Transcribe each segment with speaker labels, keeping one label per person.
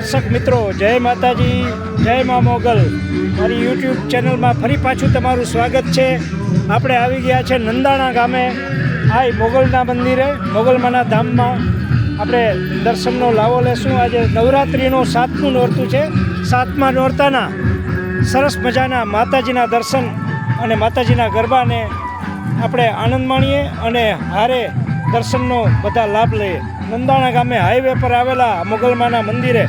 Speaker 1: દર્શક મિત્રો, જય માતાજી, જય મા મોગલ. મારી યુટ્યુબ ચેનલમાં ફરી પાછું તમારું સ્વાગત છે. આપણે આવી ગયા છે નંદાણા ગામે. આ મોગલના મંદિરે, મોગલમાના ધામમાં. આપણે દર્શનનો લાવો લેશું. આજે નવરાત્રિનું સાતમું નોરતું છે. સાતમા નોરતાના સરસ મજાના માતાજીના દર્શન અને માતાજીના ગરબાને આપણે આનંદ માણીએ અને હારે દર્શનનો બધા લાભ લઈએ. નંદાણા ગામે હાઈવે પર આવેલા મોગલમાના મંદિરે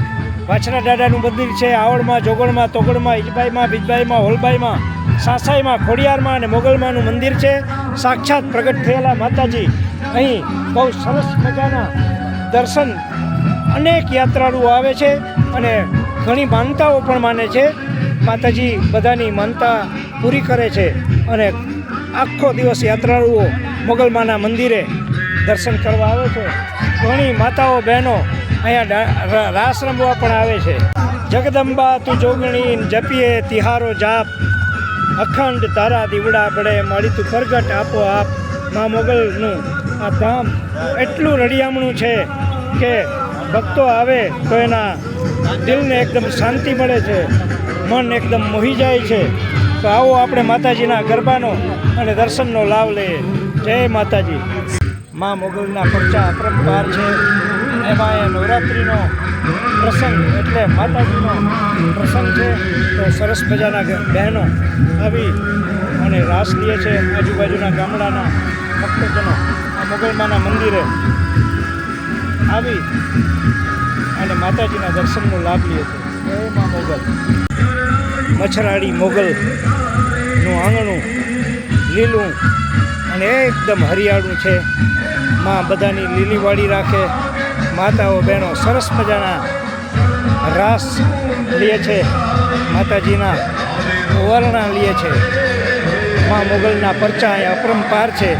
Speaker 1: વાછરા દાદાનું મંદિર છે આવડમાં જોગણમાં તોગણમાં ઇજબાઈમાં બીજબાઈમાં, હોલબાઈમાં, સાસાઈમાં, ખોડિયારમાં અને મોગલમાંનું મંદિર છે. સાક્ષાત પ્રગટ થયેલા માતાજી. અહીં બહુ સરસ મજાના દર્શન અનેક યાત્રાળુઓ આવે છે અને ઘણી માનતાઓ પણ માને છે. માતાજી બધાની માનતા પૂરી કરે છે અને આખો દિવસ યાત્રાળુઓ મોગલમાના મંદિરે દર્શન કરવા આવે છે. ઘણી માતાઓ, બહેનો અહીંયા રાસ રમવા પણ આવે છે. જગદંબા, તું જોગણી જપીએ, તિહારો જાપ. અખંડ તારા દીવડા પડે મળી તું પ્રગટ આપો આપ. મા મોગલનું આ ધામ એટલું રડિયામણું છે કે ભક્તો આવે તો એના દિલને એકદમ શાંતિ મળે છે. મન એકદમ મોહી જાય છે. તો આવો આપણે માતાજીના ગરબાનો અને દર્શનનો લાભ લઈએ. જય માતાજી. મા મોગલના ખર્ચા અપરંપાર છે. એમાં એ નવરાત્રિનો પ્રસંગ એટલે માતાજીનો પ્રસંગ છે. તો સરસ મજાના બહેનો આવી અને રાસ લે છે આજુબાજુના ગામડાના ભક્તજનો આ મોગલમાના મંદિરે આવી અને માતાજીના દર્શનનો લાભ લે છે. જય મા મોગલ. મચ્છરાડી મોગલનું આંગણું લીલું અને એકદમ હરિયાળું છે. માં બધાની લીલીવાળી રાખે. માતાઓ, બહેનો સરસ મજાના રાસ લે છે. માતાજીના વર્ણા લે છે. માં મોગલના પરચા અહીંયા અપરંપાર છે.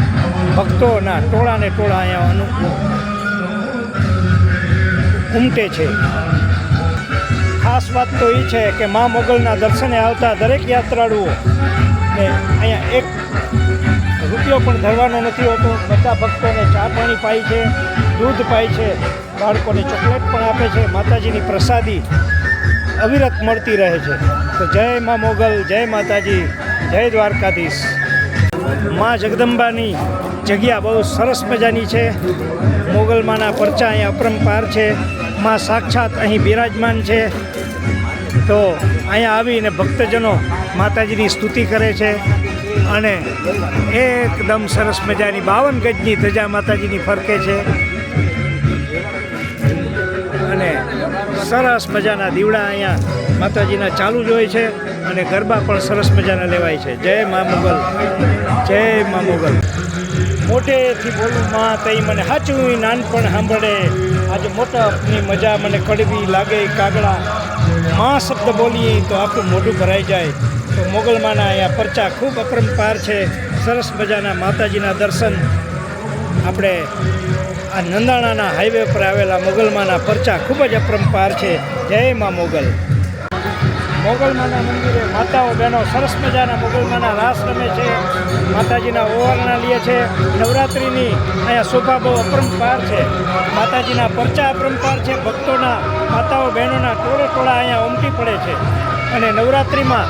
Speaker 1: ભક્તોના ટોળાને ટોળા અહીંયા અનુ ઉમટે છે. ખાસ વાત તો એ છે કે મા મોગલના દર્શને આવતા દરેક યાત્રાળુઓ ને અહીંયા એક રૂપિયો પણ ધરવાનો નથી હોતો. બધા ભક્તોને ચા પાણી પાય છે, દૂધ પાય છે, બાળકોને ચોકલેટ પણ આપે છે, માતાજીની પ્રસાદી અવિરત મળતી રહે છે. તો જય મા મોગલ, જય માતાજી, જય દ્વારકાધીશ. મા જગદંબાની જગ્યા બહુ સરસ મજાની છે. મોગલમાના પરચા અહીંયા અપરંપાર છે. માં સાક્ષાત અહીં બિરાજમાન છે. તો અહીંયા આવીને ભક્તજનો માતાજીની સ્તુતિ કરે છે. અને એકદમ સરસ મજાની બાવન ગજની ધજા માતાજીની ફરકે છે. અને સરસ મજાના દીવડા અહીંયા માતાજીના ચાલુ જ હોય છે અને ગરબા પણ સરસ મજાના લેવાય છે. જય મા મોગલ, જય મા મોગલ. મોટેથી બોલું માં તઈ મને સાચું નાનપણ સાંભળે. આજે મોટાની મજા મને કડવી લાગે કાગડા માં શબ્દ બોલીએ તો આપણું મોઢું ભરાઈ જાય. તો મોગલમાના અહીંયા પરચા ખૂબ અપરંપાર છે. સરસ મજાના માતાજીના દર્શન. આપણે આ નંદાણાના હાઈવે પર આવેલા મોગલમાના પરચા ખૂબ જ અપરંપાર છે. જય મા મોગલ. મોગલમાના મંદિરે માતાઓ બહેનો સરસ મજાના મોગલમાના રાસ રમે છે. માતાજીના ઓવારણા લે છે. નવરાત્રિની અહીંયા શોભા બહુ અપરંપાર છે. માતાજીના પરચા અપરંપાર છે. ભક્તોના માતાઓ બહેનોના ટોળે ટોળા અહીંયા ઉમટી પડે છે. અને નવરાત્રિમાં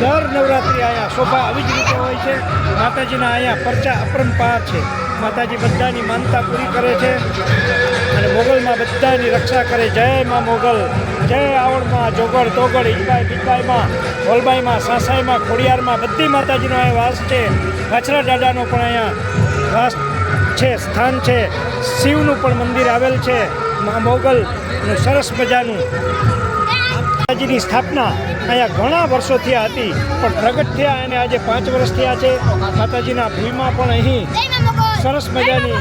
Speaker 1: દર નવરાત્રિ અહીંયા શોભા આવી જ રીતે હોય છે. માતાજીના અહીંયા પરચા અપરંપાર છે. માતાજી બધાની માનતા પૂરી કરે છે. અને મોગલમાં બધાની રક્ષા કરે. જય માં મોગલ. જય આવડમાં જોગડ તોગળ ઈજબાઈ બીજબાઈમાં હોલબાઈમાં સાસાઈમાં ખોડિયારમાં બધી માતાજીનો અહીંયા વાસ છે. વાછરા દાદાનો પણ અહીંયા વાસ છે, સ્થાન છે. શિવનું પણ મંદિર આવેલ છે. મા મોગલનું સરસ મજાનું માતાજીની સ્થાપના અહીંયા ઘણા વર્ષો થયા હતી. પણ પ્રગટ થયા અને આજે પાંચ વર્ષ થયા છે. માતાજીના ભીમાં પણ અહીં સરસ મજાની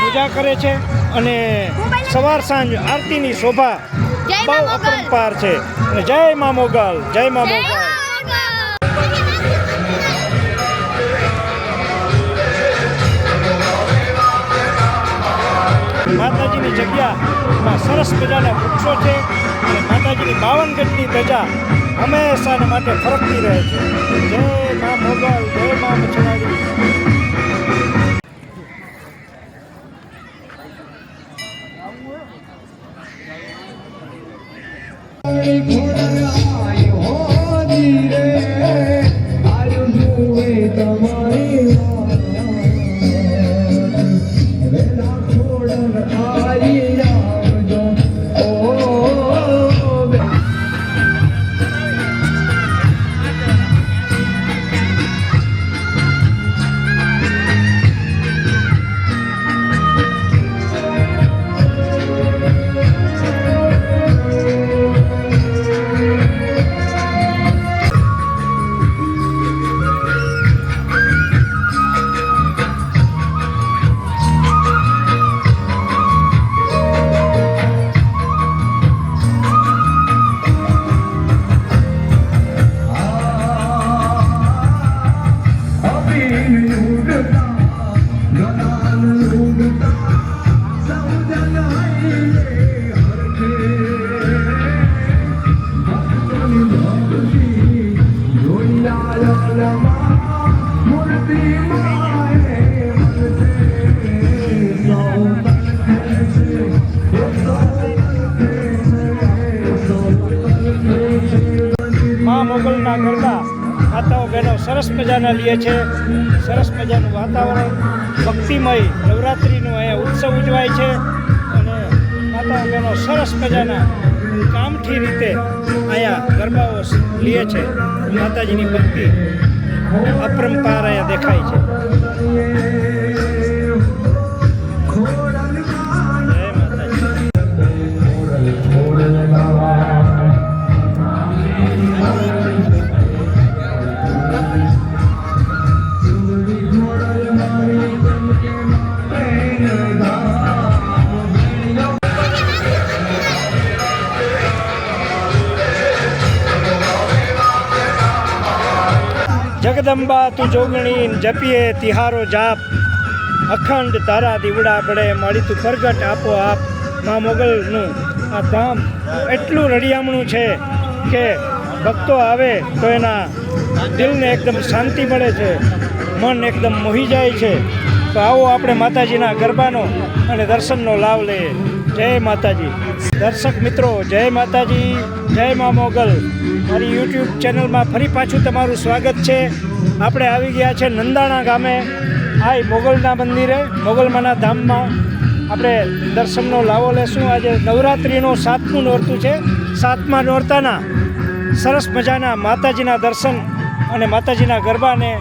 Speaker 1: પૂજા કરે છે અને સવાર સાંજ આરતીની શોભા બહુ અપરંપાર છે. જય મા મોગલ, જય મા મોગલ. માતાજીની જગ્યામાં સરસ મજાના વૃક્ષો છે. અને માતાજીની બાવન ગઢની ધજા હંમેશાને માટે ફરકતી રહે છે. જય મા મોગલ, જય મા મચનાડી ઘોડા મોગલના ગરબા માતાઓ બહેનો સરસ મજાના લે છે. સરસ મજાનું વાતાવરણ. ભક્તિમય નવરાત્રિનો અહીંયા ઉત્સવ ઉજવાય છે. અને માતા અંગેનો સરસ મજાના કામઠી રીતે અહીંયા ગરબાઓ લે છે. માતાજીની ભક્તિ અપરંપાર અહીંયા દેખાય છે. જગદંબા તું જોગણી જપીએ તિહારો જાપ. અખંડ તારા દીવડા પડે મળી તું પ્રગટ આપો આપ. મા મોગલનું આ ધામ એટલું રળિયામણું છે કે ભક્તો આવે તો એના દિલને એકદમ શાંતિ મળે છે, મન એકદમ મોહી જાય છે. તો આવો આપણે માતાજીના ગરબાનો અને દર્શનનો લાભ લઈએ. જય માતાજી. દર્શક મિત્રો, જય માતાજી, જય મા મોગલ. મારી યુટ્યુબ ચેનલમાં ફરી પાછું તમારું સ્વાગત છે. આપણે આવી ગયા છે નંદાણા ગામે આ મોગલના મંદિરે, મોગલમાના ધામમાં. આપણે દર્શનનો લાવો લેશું. આજે નવરાત્રિનું સાતમું નોરતું છે. સાતમા નોરતાના સરસ મજાના માતાજીના દર્શન અને માતાજીના ગરબાને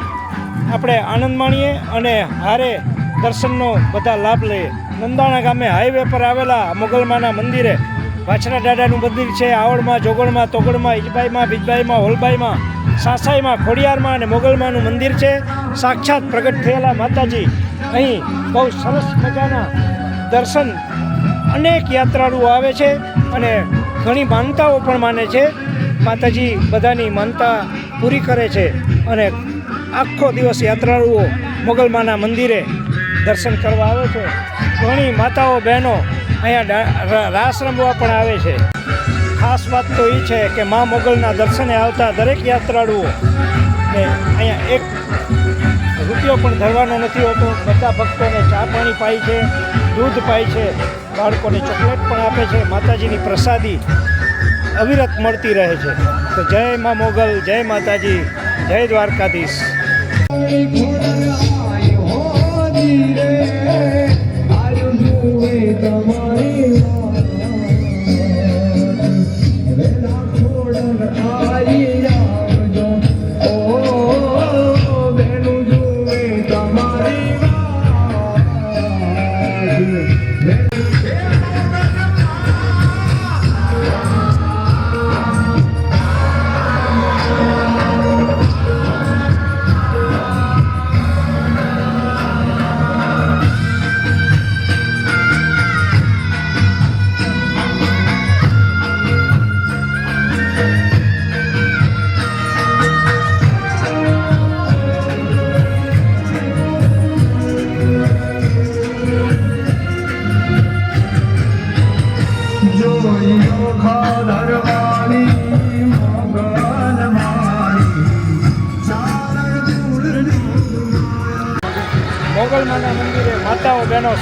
Speaker 1: આપણે આનંદ માણીએ અને હારે દર્શનનો બધા લાભ લઈએ. નંદાણા ગામે હાઈવે પર આવેલા મોગલમાના મંદિરે વાછરા દાદાનું મંદિર છે. આવડમાં જોગણમાં તોગણમાં ઈજબાઈમાં, બીજબાઈમાં, હોલબાઈમાં, સાસાઈમાં, ખોડિયારમાં અને મોગલમાનું મંદિર છે. સાક્ષાત પ્રગટ થયેલા માતાજી અહીં બહુ સરસ મજાના દર્શન અનેક યાત્રાળુઓ આવે છે અને ઘણી માનતાઓ પણ માને છે. માતાજી બધાની માનતા પૂરી કરે છે અને આખો દિવસ યાત્રાળુઓ મોગલમાના મંદિરે દર્શન કરવા આવે છે. ઘણી માતાઓ, બહેનો અહીંયા રાસ રમવા પણ આવે છે. ખાસ વાત તો એ છે કે મા મોગલના દર્શને આવતા દરેક યાત્રાળુઓ ને અહીંયા એક રૂપિયો પણ ધરવાનો નથી હોતો. બધા ભક્તોને ચા પાણી પાય છે, દૂધ પાય છે, બાળકોને ચોકલેટ પણ આપે છે, માતાજીની પ્રસાદી અવિરત મળતી રહે છે. તો જય મા મોગલ, જય માતાજી, જય Dwarkadhish. I don't know where the money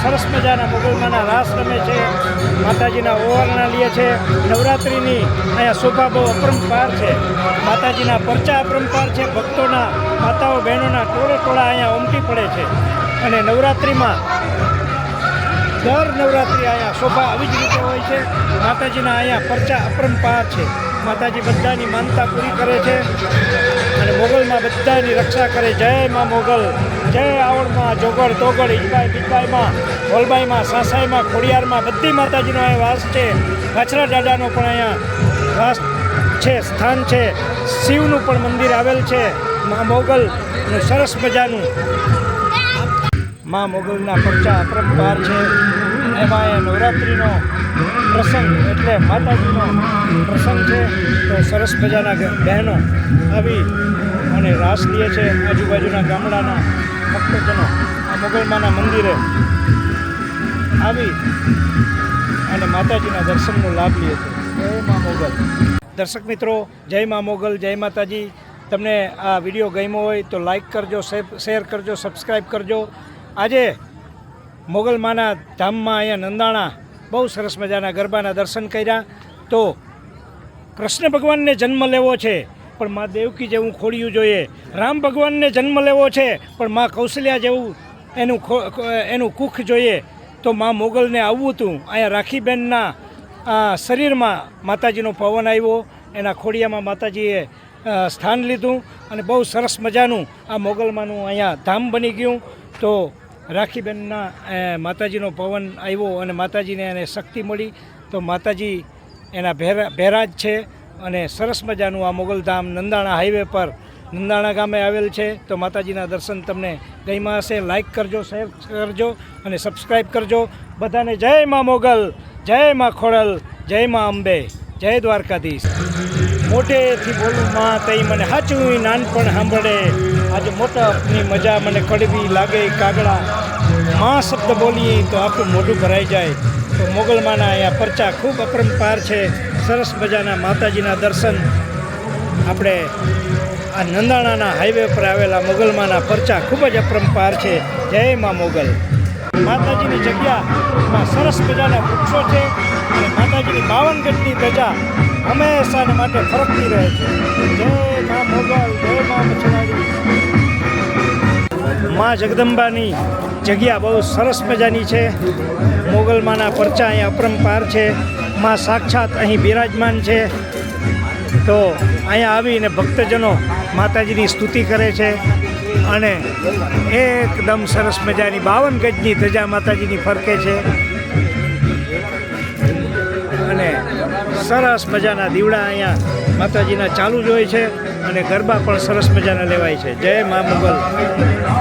Speaker 1: સરસ મજાના મોગલમાના રાસ રમે છે. માતાજીના ઓવારણા લે છે. નવરાત્રિની અહીંયા શોભા બહુ અપરંપાર છે. માતાજીના પરચા અપરંપાર છે. ભક્તોના માતાઓ બહેનોના ટોળે ટોળા અહીંયા ઉમટી પડે છે. અને નવરાત્રિમાં દર નવરાત્રિ અહીંયા શોભા આવી જ રીતે હોય છે. માતાજીના અહીંયા પરચા અપરંપાર છે. માતાજી બધાની માનતા પૂરી કરે છે. અને મોગલમાં બધાની રક્ષા કરે. જય માં મોગલ. જય આવડમાં જોગડ તોગડ ઈજબાઈ બીજબાઈમાં હોલબાઈમાં સાસાઈમાં ખોડિયારમાં બધી માતાજીનો અહીંયા વાસ છે. વાછરા દાદાનો પણ અહીંયા વાસ છે, સ્થાન છે. શિવનું પણ મંદિર આવેલ છે. મા મોગલનું સરસ મજાનું મા મોગલના પરચા અપરંપાર છે. એમાં એ નવરાત્રિનો પ્રસંગ એટલે માતાજીનો પ્રસંગ છે. તો સરસ મજાના બહેનો આવી અને રાસ લે છે આજુબાજુના ગામડાના ભક્તજનો આ મોગલમાના મંદિરે. આવી અને માતાજીના દર્શનનો લાભ લે છે. જય મા મોગલ. દર્શક મિત્રો, જય મા મોગલ, જય માતાજી. તમને આ વીડિયો ગમ્યો હોય તો લાઈક કરજો શેર કરજો, સબસ્ક્રાઈબ કરજો. આજે મોગલમાના ધામમાં અહીંયા નંદાણા બહુ સરસ મજાના ગરબાના દર્શન કર્યા. તો કૃષ્ણ ભગવાનને જન્મ લેવો છે, પણ મા દેવકી જેવું ખોડિયું જોઈએ. રામ ભગવાનને જન્મ લેવો છે, પણ મા કૌશલ્યા જેવું એનું એનું કુખ જોઈએ. તો મા મોગલને આવવું હતું. અહીંયા રાખીબેનના આ શરીરમાં માતાજીનો પવન આવ્યો. એના ખોડિયામાં માતાજીએ સ્થાન લીધું અને બહુ સરસ મજાનું આ મોગલમાંનું અહીંયા ધામ બની ગયું. તો રાખીબેનના માતાજીનો પવન આવ્યો અને માતાજીને એને શક્તિ મળી, તો માતાજી એના ભેરા, ભેરાજ છે અને સરસ મજાનું આ મોગલધામ નંદાણા હાઈવે પર, નંદાણા ગામે આવેલ છે. તો માતાજીના દર્શન તમને ગઈમાં હશે. લાઇક કરજો, શેર કરજો અને સબસ્ક્રાઈબ કરજો. બધાને જય માં મોગલ, જય માં ખોડલ, જય માં અંબે, જય દ્વારકાધીશ. મોટેથી બોલું માં તઈ મને સાચું નાનપણ સાંભળે. આજે મોટાની મજા મને કડવી લાગે કાગડા માં શબ્દ બોલીએ તો આખું મોઢું ભરાઈ જાય. તો મોગલમાના અહીંયા પરચા ખૂબ અપરંપાર છે. સરસ મજાના માતાજીના દર્શન. આપણે આ નંદાણાના હાઈવે પર આવેલા મોગલમાના પરચા ખૂબ જ અપરંપાર છે. જય મા મોગલ. માતાજીની જગ્યામાં સરસ મજાના વૃક્ષો છે અને માતાજીની બાવન ગજની ધજા હંમેશાને માટે ફરકતી રહે છે. જય માં મોગલ, જય માં મચવાડી માં જગદંબાની જગ્યા બહુ સરસ મજાની છે. મોગલમાના પરચા અહીંયા અપરંપાર છે. માં સાક્ષાત અહીં બિરાજમાન છે. તો અહીંયા આવીને ભક્તજનો માતાજીની સ્તુતિ કરે છે. અને એકદમ સરસ મજાની બાવન ગજની ધજા માતાજીની ફરકે છે. અને સરસ મજાના દીવડા અહીંયા માતાજીના ચાલુ જ હોય છે અને ગરબા પણ સરસ મજાના લેવાય છે. જય મા મોગલ.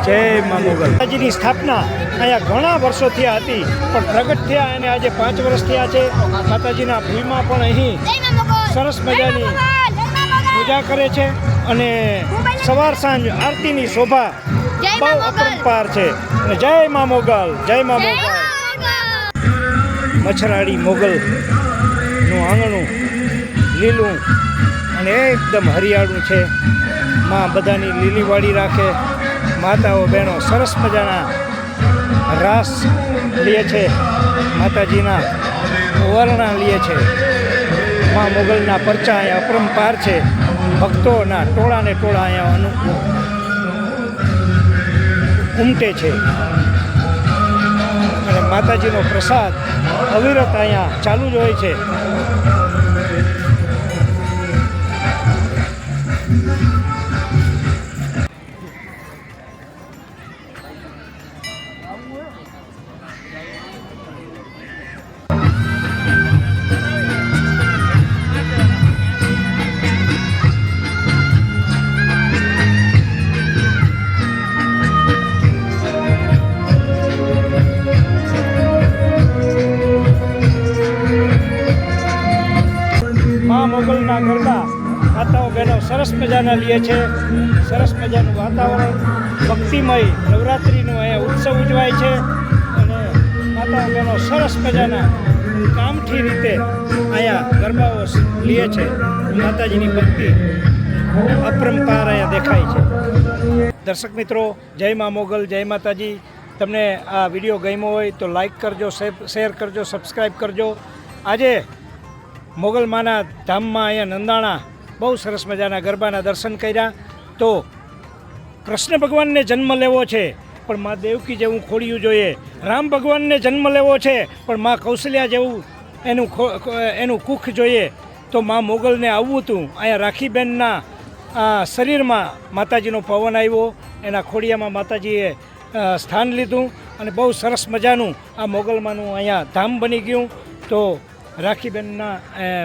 Speaker 1: જય મા મોગલ. માતાજીની સ્થાપના અહીંયા ઘણા વર્ષો થયા હતી પણ પ્રગટ થયા અને આજે પાંચ વર્ષ થયા છે. માતાજીના ભૂલમાં પણ અહીં સરસ મજાની પૂજા કરે છે અને સવાર સાંજ આરતીની શોભા બહુ અપરંપાર છે. જય મા મોગલ જય મા મોગલ. મચ્છરાડી મોગલનું આંગણું લીલું અને એકદમ હરિયાળું છે. માં બધાની લીલી વાડી રાખે. માતાઓ બહેનો સરસ મજાના રાસ લે છે. માતાજીના વર્ણા લે છે. માં મોગલના પરચા અહીંયા અપરંપાર છે. ભક્તોના ટોળાને ટોળા અહીંયા ઉમટે છે. અને માતાજીનો પ્રસાદ અવિરત અહીંયા ચાલુ જ હોય છે. મોગલના ગરબા માતાઓ બહેનો સરસ મજાના લે છે. સરસ મજાનું વાતાવરણ, ભક્તિમય નવરાત્રિનો અહીંયા ઉત્સવ ઉજવાય છે. અને માતાઓ બહેનો સરસ મજાના કામઠી રીતે અહીંયા ગરબાઓ લે છે. માતાજીની ભક્તિ અપરંપાર અહીંયા દેખાય છે. દર્શક મિત્રો, જય મા મોગલ, જય માતાજી. તમને આ વીડિયો ગમ્યો હોય તો લાઈક કરજો શેર- કરજો, સબસ્ક્રાઈબ કરજો. આજે મોગલમાના ધામમાં અહીંયા નંદાણા બહુ સરસ મજાના ગરબાના દર્શન કર્યા. તો કૃષ્ણ ભગવાનને જન્મ લેવો છે, પણ મા દેવકી જેવું ખોડિયું જોઈએ. રામ ભગવાનને જન્મ લેવો છે, પણ મા કૌશલ્યા જેવું એનું એનું કુખ જોઈએ. તો મા મોગલને આવવું હતું. અહીંયા રાખીબેનના, આ શરીરમાં માતાજીનો પવન આવ્યો. એના ખોડિયામાં માતાજીએ સ્થાન લીધું અને બહુ સરસ મજાનું આ મોગલમાંનું અહીંયા ધામ બની ગયું. તો રાખીબેનના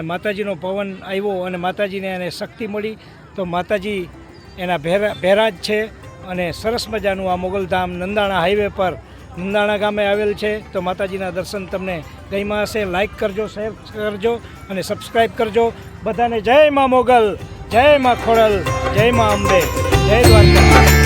Speaker 1: માતાજીનો પવન આવ્યો અને માતાજીને એને શક્તિ મળી, તો માતાજી એના ભેરા, ભેરાજ છે અને સરસ મજાનું આ મોગલધામ નંદાણા હાઈવે પર, નંદાણા ગામે આવેલ છે. તો માતાજીના દર્શન તમને ગઈમાં હશે. લાઇક કરજો, શેર કરજો અને સબસ્ક્રાઈબ કરજો. બધાને જય મા મોગલ, જય મા ખોડલ, જય મા અંબે. જય દ્વારકા